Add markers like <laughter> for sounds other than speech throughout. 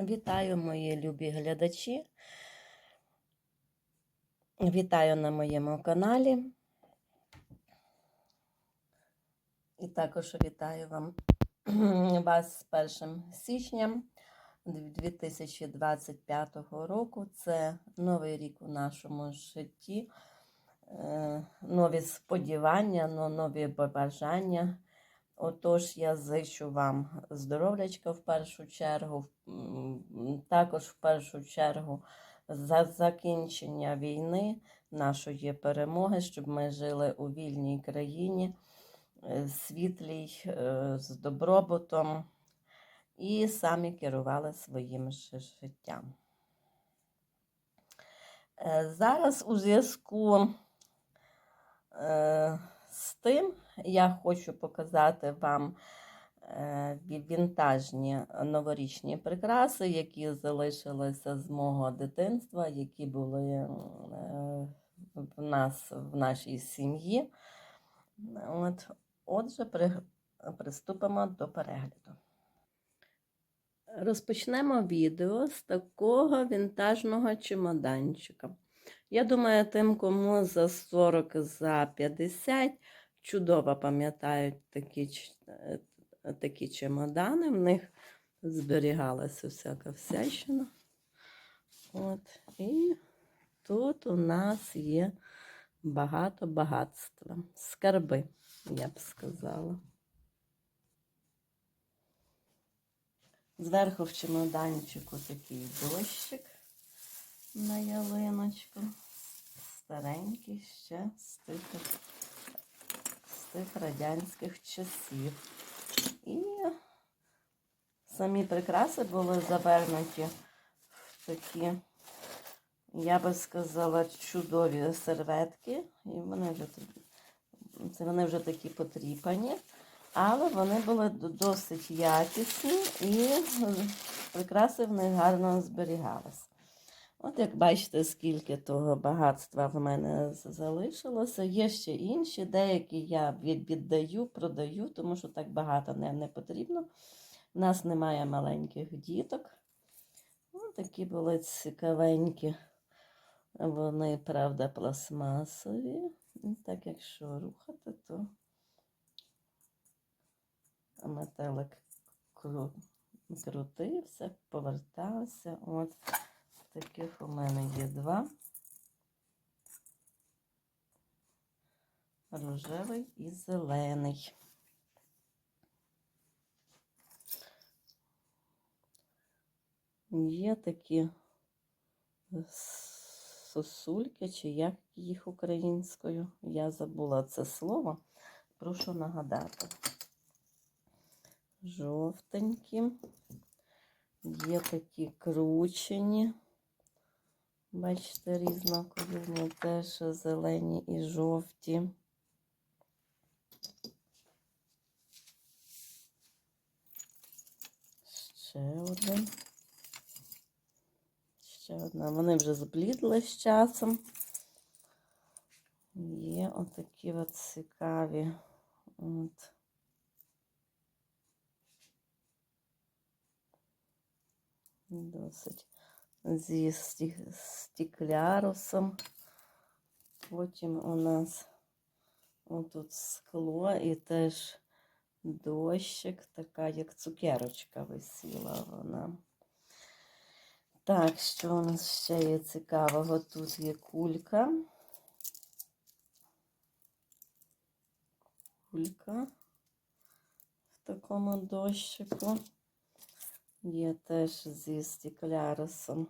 Вітаю, мої любі глядачі. Вітаю на моєму каналі. І також вітаю вам <clears throat> вас з 1 січня 2025 року. Це новий рік у нашому житті, е, нові сподівання, нові побажання. Отож, я зичу вам здоров'ячка в першу чергу, також в першу чергу за закінчення війни, нашої перемоги, щоб ми жили у вільній країні, е, світлій, е, з добробутом і самі керували своїм життям. Е, Зараз у зв'язку з тим я хочу показати вам е, вінтажні новорічні прикраси, які залишилися з мого дитинства, які були е, в нас в нашій сім'ї. От, отже, при, приступимо до перегляду. Розпочнемо відео з такого вінтажного чемоданчика. Я думаю, тим, кому за 40, за 50 чудово пам'ятають такі, е, такі чемодани. В них зберігалася всяка всячина. От. І тут у нас є багато багатства. Скарби, я б сказала. Зверху в чемоданчику такий дощик на ялиночку. Старенький ще з тих, з тих радянських часів. І самі прикраси були завернуті в такі, я би сказала, чудові серветки. І вони вже це вони вже такі потріпані. Але вони були досить якісні і прикраси в них гарно зберігались. От як бачите, скільки того багатства в мене залишилося. Є ще інші, деякі я віддаю, продаю, тому що так багато не, не потрібно. У нас немає маленьких діток. Ось такі були цікавенькі. Вони, правда, пластмасові. І Так, якщо рухати, то метелик крутився, повертався. От таких у мене є два. Рожевий і зелений. Є такі сосульки, чи як їх українською. Я забула це слово. Прошу нагадати жовтенькі. Є такі кручені. Бачите, різнокольорні, теж зелені і жовті. Ще один. Ще одна. Вони вже зблідли з часом. Є отакі от цікаві. От. Досить зі сті- стіклярусом. Потім у нас отут скло і теж дощик, така як цукерочка висіла вона. Так, що у нас ще є цікавого? Тут є кулька. Кулька в такому дощику. Є теж зі стеклярусом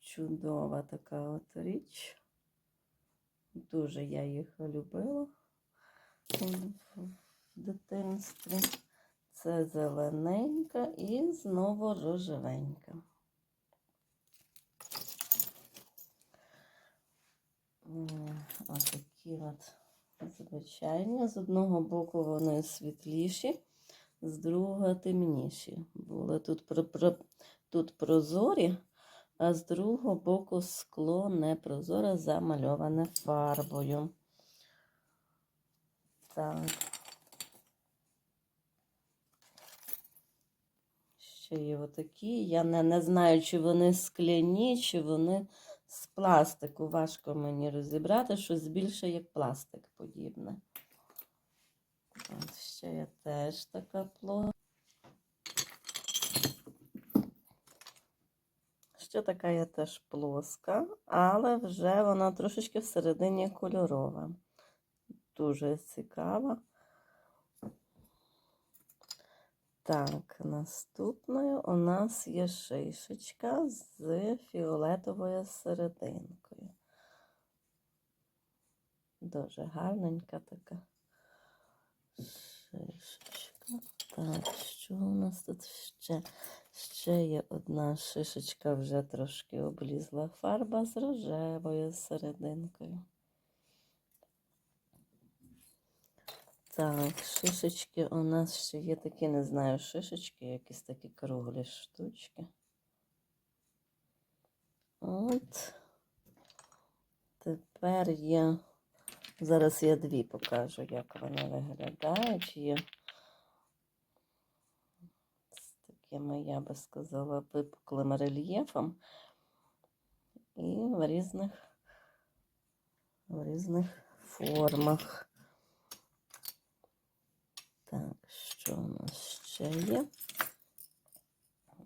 чудова така от річ. Дуже я їх любила в дитинстві. Це зелененька і знову рожевенька. М, Отакі от звичайні. З одного боку вони світліші, з другого темніші. Були тут, про, про, тут прозорі, а з другого боку скло не прозоре, замальоване фарбою. Так. Ще є отакі. Я не, не знаю, чи вони скляні, чи вони з пластику. Важко мені розібрати, щось більше як пластик подібне. От ще є теж така пло. Ще така є теж плоска, але вже вона трошечки всередині кольорова. Дуже цікава. Так, наступною у нас є шишечка з фіолетовою серединкою. Дуже гарненька така шишечка. Так, що у нас тут ще? Ще є одна шишечка, вже трошки облізла фарба з рожевою серединкою. Так, шишечки у нас ще є такі, не знаю, шишечки, якісь такі круглі штучки. От. Тепер є. Зараз я дві покажу, як вони виглядають. Є з такими, я би сказала, випуклим рельєфом. І в різних, в різних формах. Так, що у нас ще є?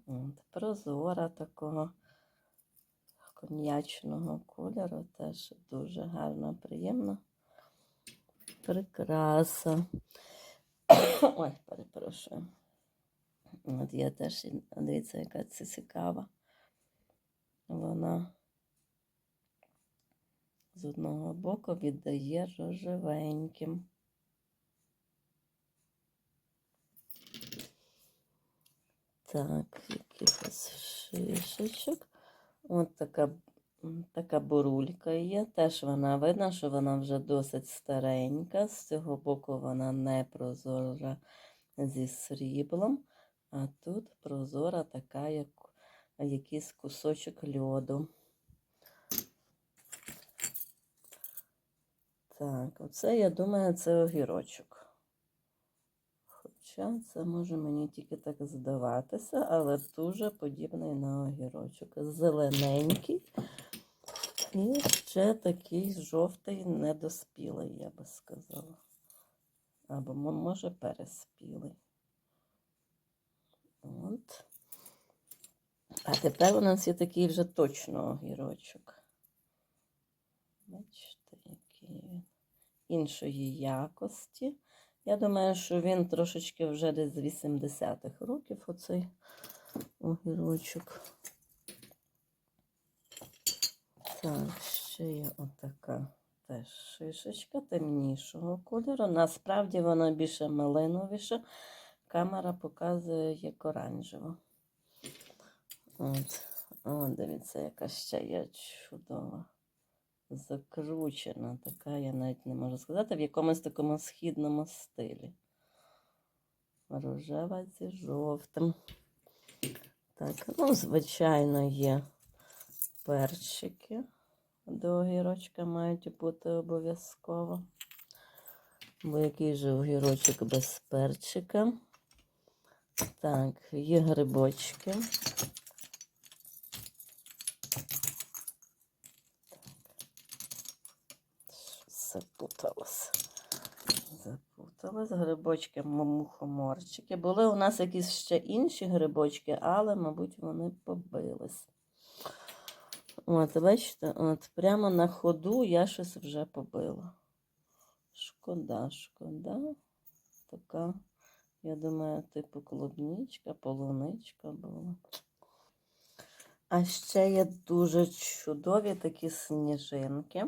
От, прозора такого коньячного кольору, теж дуже гарна, приємна прикраса. <coughs> Ой, перепрошую. От я теж, дивіться, яка це цікава. Вона з одного боку віддає рожевеньким. Так, якихось шишечок. От така, така бурулька є. Теж вона видно, що вона вже досить старенька. З цього боку вона не прозора зі сріблом, а тут прозора така, як якийсь кусочок льоду. Так, оце, я думаю, це огірочок. Хоча це може мені тільки так здаватися, але дуже подібний на огірочок. Зелененький і ще такий жовтий, недоспілий, я би сказала. Або може переспілий. От. А тепер у нас є такий вже точно огірочок. Бачите, який він іншої якості. Я думаю, що він трошечки вже десь з 80-х років оцей огірочок. Так, ще є отака теж шишечка темнішого кольору. Насправді вона більше малиновіша. Камера показує як оранжево. От, О, дивіться, яка ще є чудова закручена, така, я навіть не можу сказати, в якомусь такому східному стилі. Рожева зі жовтим. Так, ну, звичайно, є перчики до огірочка мають бути обов'язково. Бо який же огірочок без перчика. Так, є грибочки. Запуталась. Запуталась. Грибочки, мухоморчики. Були у нас якісь ще інші грибочки, але, мабуть, вони побились. От, бачите, от прямо на ходу я щось вже побила. Шкода, шкода. Така, я думаю, типу клубничка, полуничка була. А ще є дуже чудові такі сніжинки.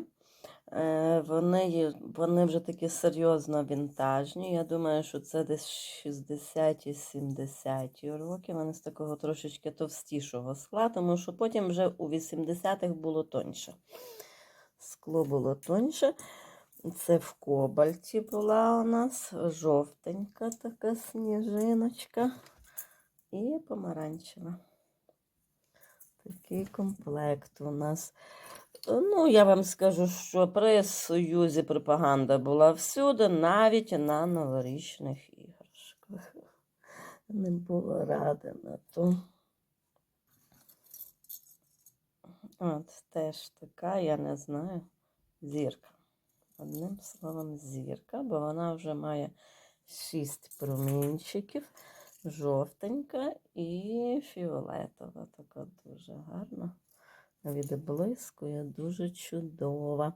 Е, Вони, вони вже такі серйозно вінтажні. Я думаю, що це десь 60-70 роки. Вони з такого трошечки товстішого скла, тому що потім вже у 80-х було тоньше. Скло було тоньше. Це в кобальті була у нас жовтенька така сніжиночка і помаранчева. Такий комплект у нас. Ну, я вам скажу, що при Союзі пропаганда була всюди, навіть на новорічних іграшках. не було ради на то. От теж така, я не знаю, зірка. Одним словом, зірка, бо вона вже має шість промінчиків, жовтенька і фіолетова. Така дуже гарна. Відблискує, дуже чудова.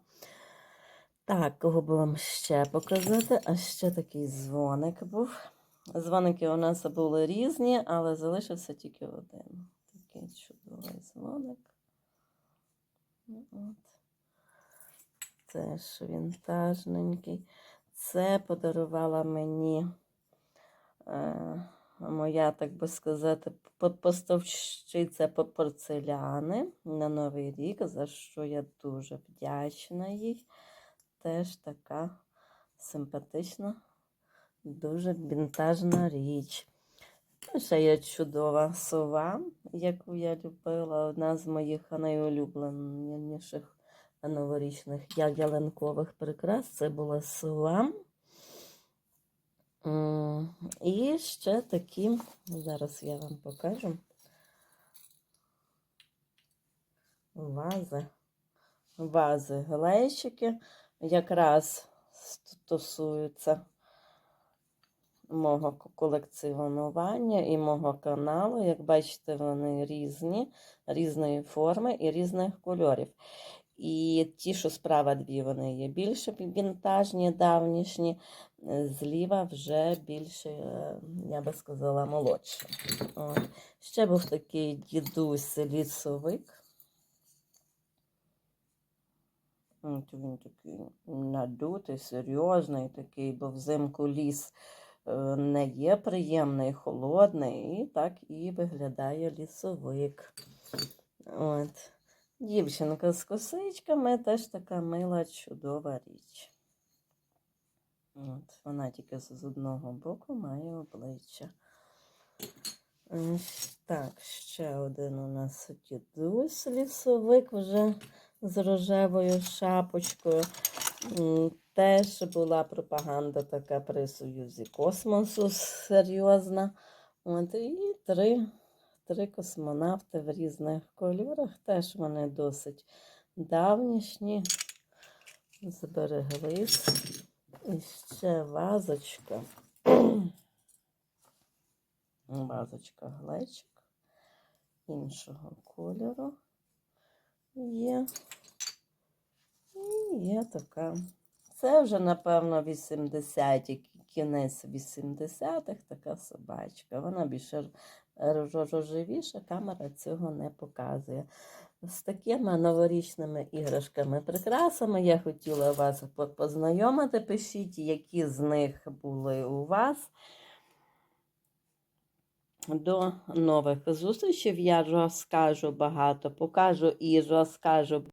Так, кого би вам ще показати? А ще такий дзвоник був. Дзвоники у нас були різні, але залишився тільки один. Такий чудовий дзвоник. Ну, От. Теж вінтажненький. Це подарувала мені е, моя, так би сказати, поставщиця по порцеляни на Новий рік, за що я дуже вдячна їй. Теж така симпатична, дуже вінтажна річ. Ну, Ще є чудова сова, яку я любила. Одна з моїх найулюбленіших новорічних ялинкових прикрас. Це була сова. М, І ще такі, зараз я вам покажу. Вази. Вази глечики якраз стосуються мого колекціонування і мого каналу. Як бачите, вони різні, різної форми і різних кольорів. І ті, що справа дві, вони є більше вінтажні, давнішні, е, зліва вже більше, е, я би сказала, молодші. Ще був такий дідусь лісовик. Він такий надутий, серйозний такий, бо взимку ліс е, не є приємний, холодний, і так і виглядає лісовик. От. Дівчинка з косичками теж така мила, чудова річ. От. Вона тільки з одного боку має обличчя. Так, ще один у нас дідусь лісовик вже з рожевою шапочкою. Теж була пропаганда така при Союзі космосу серйозна. От, і три, три космонавти в різних кольорах. Теж вони досить давнішні, збереглись. І ще вазочка. <clears throat> Вазочка глечик іншого кольору є. І є така. Це вже, напевно, 80-ті, кінець 80-х така собачка. Вона більше рож- рожевіша, камера цього не показує. З такими новорічними іграшками, прикрасами я хотіла вас познайомити. Пишіть, які з них були у вас. До нових зустрічей. Я розкажу багато, покажу і розкажу